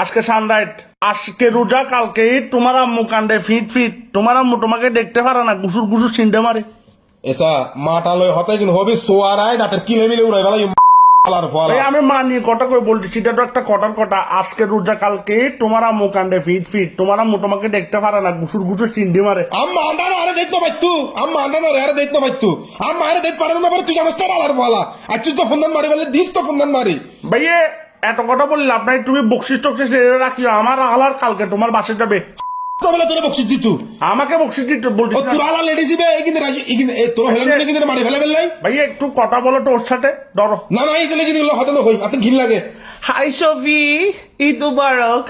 আজকে সানরাইট আজকে রোজা কালকে তোমার আম্মু কাণ্ডে ফিট ফিট। তোমার আম্মু তোমাকে দেখতে পারে না গুসুর গুসুর চিন্তা মারে। এসা মাটা লয় হতে কিন্তু হবে সোয়ার আয় দাঁতের কিলে মিলে উড়াই বেলা আমি মানি কটা করে বলছি সেটা তো একটা কটার কটা আজকে রোজা কালকে তোমার আম্মু কাণ্ডে ফিট ফিট। তোমার আম্মু তোমাকে দেখতে পারে না গুসুর গুসুর চিন্তি মারে। আম্মা আন্দানো আরে দেখতে পাইতু আম্মা আন্দানো আরে দেখতে পাইতু আম্মা আরে দেখতে পারে না তুই জানিস তো আলার বলা। আচ্ছা তো ফোন মারি বলে দিস তো ফোন মারি। ভাইয়ে এত কথা বললে লাভ নাই তুমি বকশিস টকশিস রাখিও? আমার আলার কালকে তোমার বাসে যাবে। তো বলে তোরে বকশিস দিতু? আমাকে বকশিস দিতে বলছিস ও তোর আলা লেডিস ইবে এই কিন্তু রাজি কিন্তু তোর হেলেন কিন্তু মারি ফেলে ফেললাই ভাইয়া একটু কথা বলো তো ওর সাথে ডরো না না এই দিলে কিন্তু হতে না হই আপনি ঘিন লাগে। হাই সফি ঈদ মুবারক।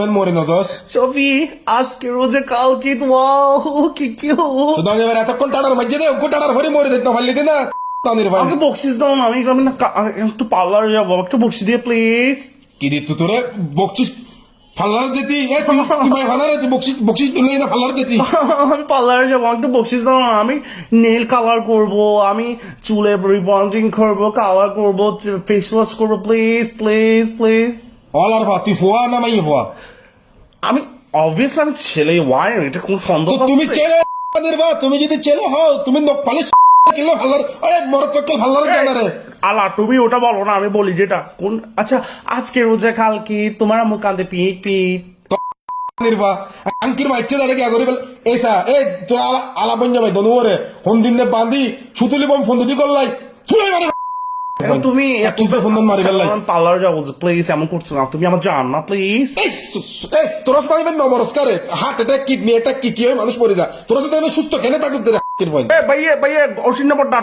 ফেন মরে নজস সফি আজকে রোজে কালকে ওয়াও কি কি সুদান এবার এতক্ষণ টাড়ার মাঝে দে ওকে টাড়ার ভরে মরে দিত না ফাল্লি দে না। ভাই আমাকে বকশিস দাও না আমি আমি না একটু পার্লার যাব একটু বকশিস দিয়ে প্লিজ কি দিত তোরে ভাই ফালারে তুই বকছিস বকছিস না আমি পার্লারে যাব একটু বকশিস দাও না আমি নেল কালার করব আমি চুলে রিবন্ডিং করব কালার করব ফেস ওয়াশ করব প্লিজ প্লিজ প্লিজ অলার ভা তুই ফোয়া না মাই ফোয়া আমি অবভিয়াসলি আমি ছেলে ওয়াই এটা কোন সন্দেহ তুমি নির্বা তুমি যদি চেলে হও তুমি নখ পালিশ কিলো ভাল্লার আরে আলা তুমি ওটা বলো না আমি বলি যেটা। কোন আচ্ছা আজকে রোজা কালকে তোমার মুখ কান্দে পিট পিট। কি আলা আলা বঞ্জা ভাই দনুরে ফোন দিন নে বাঁধি সুতুলি বম ফোন দিদি করলাই চুলাই মারি এখন তুমি ফোন মারি ফেললাই পার্লার যাব প্লিজ এমন করছ না তুমি আমার জান না প্লিজ তোর সঙ্গে বেন নমস্কারে হার্ট অ্যাটাক কিডনি অ্যাটাক কি কি হয় মানুষ মরে যা তোর সাথে সুস্থ কেন থাকুক রে আঙ্কির ভাই এ ভাইয়ে ভাইয়ে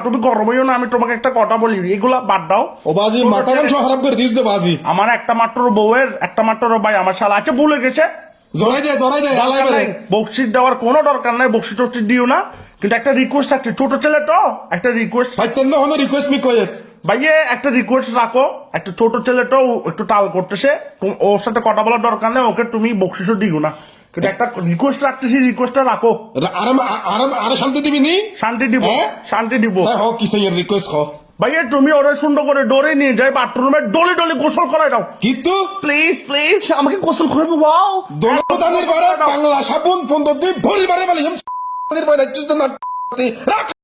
তুমি গরম হইও না আমি তোমাকে একটা কথা বলি এগুলা বাদ দাও। ও বাজি মাথা গান খারাপ করে দিস বাজি। আমার একটা মাত্র বউয়ের একটা মাত্র ভাই আমার শালা। আছে ভুলে গেছে। জড়াই দে জড়াই দে আলাই বেরে বকশিস দেওয়ার কোনো দরকার নাই বকশিস টকশিস দিও না। কিন্তু একটা রিকোয়েস্ট আছে ছোট ছেলে তো একটা রিকোয়েস্ট ভাই রিকোয়েস্ট মি কয়েস। ভাইয়ে একটা রিকোয়েস্ট রাখো একটা ছোট ছেলেটাও একটু টাল করতেছে। ওর সাথে কথা বলার দরকার নেই ওকে তুমি বকশিসও দিও না। একটা রিকোয়েস্ট রাখতেছি রিকোয়েস্টটা রাখো আরাম আরাম আরে শান্তি দিবি নি শান্তি দিব হ্যাঁ? শান্তি দিব স্যার হ কি সেই রিকোয়েস্ট হ ভাইয়া তুমি ওরা সুন্দর করে ডোরে নিয়ে যাই বাথরুমে ডলে ডলে গোসল করাই দাও কিন্তু প্লিজ প্লিজ আমাকে গোসল করব বাও দোলতানের বারে বাংলা সাবুন ফোন দিয়ে ভরি বারে বলি রাখ